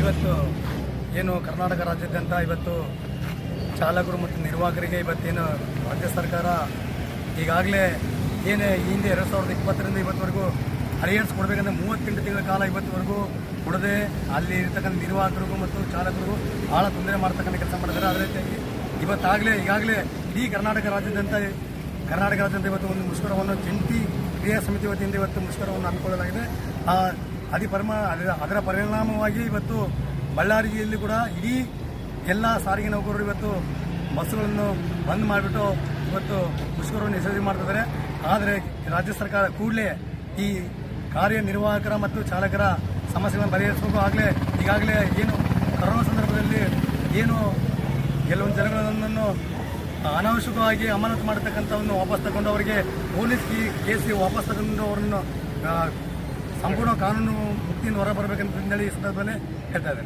ಇವತ್ತು ಏನು ಕರ್ನಾಟಕ ರಾಜ್ಯಾದ್ಯಂತ ಇವತ್ತು ಚಾಲಕರು ಮತ್ತು ನಿರ್ವಾಹಕರಿಗೆ ಇವತ್ತೇನು ರಾಜ್ಯ ಸರ್ಕಾರ ಈಗಾಗಲೇ ಏನೇ ಹಿಂದೆ ಎರಡು ಸಾವಿರದ ಇಪ್ಪತ್ತರಿಂದ ಇವತ್ತುವರೆಗೂ ಅರಿಯನ್ಸ್ ಕೊಡಬೇಕಂದ್ರೆ ಮೂವತ್ತೆಂಟು ತಿಂಗಳ ಕಾಲ ಇವತ್ತುವರೆಗೂ ಕೊಡದೆ ಅಲ್ಲಿ ಇರ್ತಕ್ಕಂಥ ನಿರ್ವಾಹಕರಿಗೂ ಮತ್ತು ಚಾಲಕರಿಗೂ ಭಾಳ ತೊಂದರೆ ಮಾಡ್ತಕ್ಕಂಥ ಕೆಲಸ ಮಾಡಿದ್ದಾರೆ. ಅದೇ ರೀತಿಯಾಗಿ ಇವತ್ತಾಗಲೇ, ಈಗಾಗಲೇ ಇಡೀ ಕರ್ನಾಟಕ ರಾಜ್ಯದಂತ ಕರ್ನಾಟಕ ರಾಜ್ಯಾದ್ಯಂತ ಇವತ್ತು ಒಂದು ಮುಷ್ಕರವನ್ನು ಜಂಟಿ ಕ್ರಿಯಾ ಸಮಿತಿ ವತಿಯಿಂದ ಇವತ್ತು ಮುಷ್ಕರವನ್ನು ಆ ಅದಿ ಪರಮ ಅದರ ಪರಿಣಾಮವಾಗಿ ಇವತ್ತು ಬಳ್ಳಾರಿಯಲ್ಲಿ ಕೂಡ ಇಡೀ ಎಲ್ಲ ಸಾರಿಗೆ ನೌಕರರು ಇವತ್ತು ಬಸ್ಸುಗಳನ್ನು ಬಂದ್ ಮಾಡಿಬಿಟ್ಟು ಇವತ್ತು ಮುಷ್ಕರವನ್ನು ಯಶಸ್ವಿ ಮಾಡ್ತಿದ್ದಾರೆ ಆದರೆ ರಾಜ್ಯ ಸರ್ಕಾರ ಕೂಡಲೇ ಈ ಕಾರ್ಯನಿರ್ವಾಹಕರ ಮತ್ತು ಚಾಲಕರ ಸಮಸ್ಯೆಗಳನ್ನು ಬಗೆಹರಿಸಬೇಕು. ಆಗಲೇ ಈಗಾಗಲೇ ಏನು ಕರೋನಾ ಸಂದರ್ಭದಲ್ಲಿ ಏನು ಕೆಲವೊಂದು ಜನಗಳನ್ನು ಅನಾವಶ್ಯಕವಾಗಿ ಅಮಾನತು ಮಾಡತಕ್ಕಂಥವನ್ನು ವಾಪಸ್ ತಗೊಂಡು ಅವರಿಗೆ ಪೊಲೀಸ್ ಕೇಸಿ ವಾಪಸ್ ತಗೊಂಡು ಅವರನ್ನು ಸಂಪೂರ್ಣ ಕಾನೂನು ಮುಕ್ತಿಯಿಂದ ಹೊರ ಬರಬೇಕಂತ ಹೇಳಿ ಈ ಸಂದರ್ಭದಲ್ಲಿ ಹೇಳ್ತಾ ಇದ್ದಾರೆ.